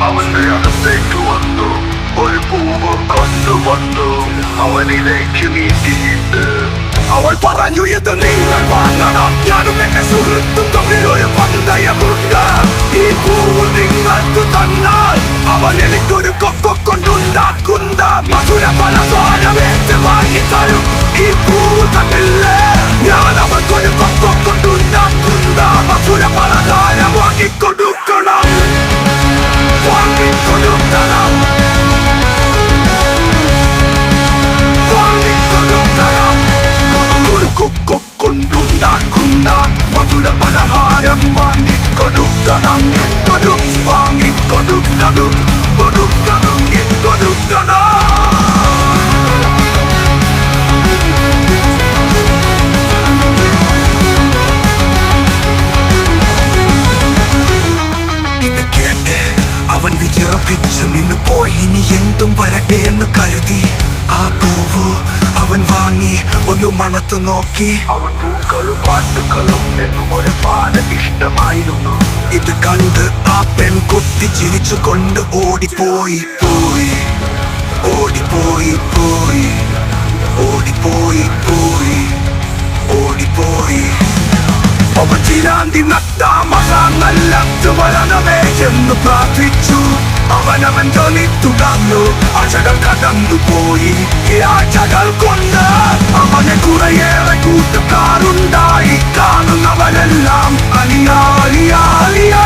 അവന്റെ അകത്തേക്ക് വന്നു ഒരു പൂവ് കൊണ്ടുവന്നു അവനിലേക്ക് നീട്ടിയിട്ട് അവൾ പറഞ്ഞു ഇത് നിങ്ങൾ വാങ്ങണം ഞാനും എന്റെ സുഹൃത്തും തമ്മിൽ ഒരു പന്തയമുണ്ട് ഈ പൂവ് നിങ്ങൾക്ക് തന്നാൽ അവൻ എനിക്കൊരു കൊക്ക കൊണ്ടുണ്ടാക്കുന്ന മധുര പലസാരമേറ്റ് വാങ്ങിത്തരും ഈ പൂവ് തന്നില്ലേ ഞാൻ അവർക്കൊരു കൊക്ക മധുര പലഹാരം വാങ്ങിക്കൊടുക്കണം കൊടും വാങ്ങിക്കൊടുക്കണം കൊടുക്കണം കൊടുക്കണം അവൻ വിചിറപ്പിച്ചു നിന്ന് പോയി ഇനി എന്തും വരട്ടെ എന്ന് കരുതി. ആ പൂവ് മണത്ത് നോക്കി. അവൻ പൂക്കളും പാട്ടുകളും എന്നും ഒരു പാല ഇഷ്ടമായിരുന്നു ഇത് കണ്ട് ആ പെൺകുട്ടി ചിരിച്ചുകൊണ്ട് ഓടിപ്പോയി പോയി. ഓടിപ്പോയി പോയി. ഓടിപ്പോയി പോയി. ഓടിപ്പോയി. അവൻ ചിരാന്തി നട്ടാമല്ല വരണമേ എന്ന് പ്രാർത്ഥിച്ചു. അവനവൻ കളി തുടർന്നു ആശകൾ കടന്നു പോയി ഈ ആഴ്ചകൾ കൊണ്ട് അവന് കുറേയേറെ കൂട്ടുകാരുണ്ടായി കാണുന്നവരെല്ലാം അലിയാ അലിയാ അലിയാ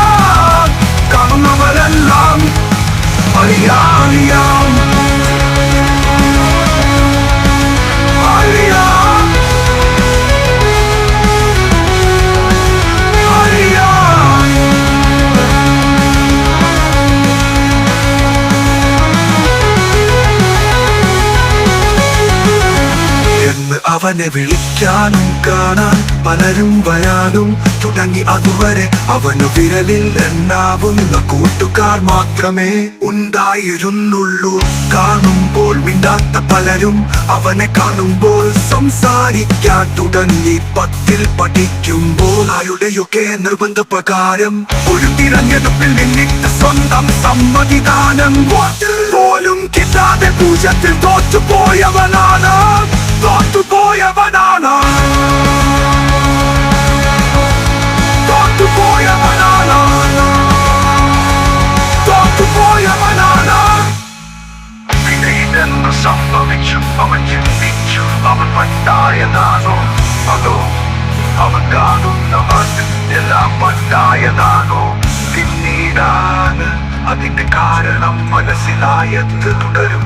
കാണുന്നവരെല്ലാം അലിയാ അവനെ വിളിക്കാനും കാണാൻ പലരും വരാനും തുടങ്ങി. അതുവരെ അവനു വിരലിൽ എണ്ണാവുന്ന കൂട്ടുകാർ മാത്രമേ ഉണ്ടായിരുന്നുള്ളൂ. കാണുമ്പോൾ മിണ്ടാത്ത പലരും അവനെ കാണുമ്പോൾ സംസാരിക്കാൻ തുടങ്ങി. പത്തിൽ പഠിക്കുമ്പോൾ ആരുടെയൊക്കെ നിർബന്ധപ്രകാരം ഒരു തിരഞ്ഞെടുപ്പിൽ നിന്നിട്ട് സ്വന്തം സമ്മതിദാനം. പോലും കിട്ടാതെ പൂജത്തിൽ തോറ്റുപോയവനാണ്. തോറ്റുപോയവനാണ് തോറ്റുപോയവനാണ് തോറ്റുപോയവനാണ് പിന്നെ ഇതെന്ന് സംഭവിച്ചു അവൻ ചിന്തിച്ചു അവൻ പണ്ടായതാണോ അതോ അവൻ കാണുന്നവൻ എല്ലാം പണ്ടായതാണോ പിന്നീടാണ് അതിന്റെ കാരണം മനസ്സിലായത് തുടരും.